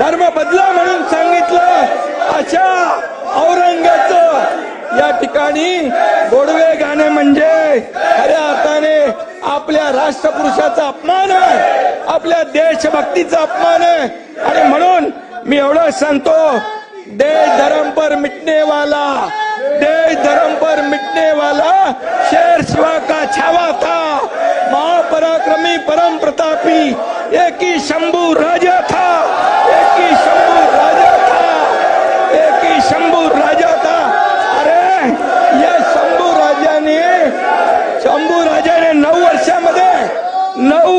धर्म बदला म्हणून सांगितलं. अशा औरंगाचं या ठिकाणी गोडवे गाणे म्हणजे खऱ्या अर्थाने आपल्या राष्ट्रपुरुषाचा अपमान आहे. आपल्या देशभक्तीचा अपमान आहे. आणि म्हणून मी एवढं सांगतो देश धर्म पर मिटने वाला देश धर्म पर मिटने वाला शेर शिवा का छावा था महापराक्रमी परम प्रतापी एक ही शंभू राजा था एक ही शंभू राजा था एक ही शंभू राजा था अरे या शंभू राजाने शंभू राजाने नऊ वर्षामध्ये नऊ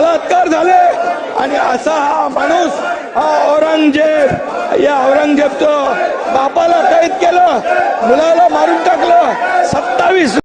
बलात्कार झाले. आणि असा हा माणूस हा औरंगजेब या औरंगजेबच बापाला कैद केलं मुलाला मारून टाकलं. सत्तावीस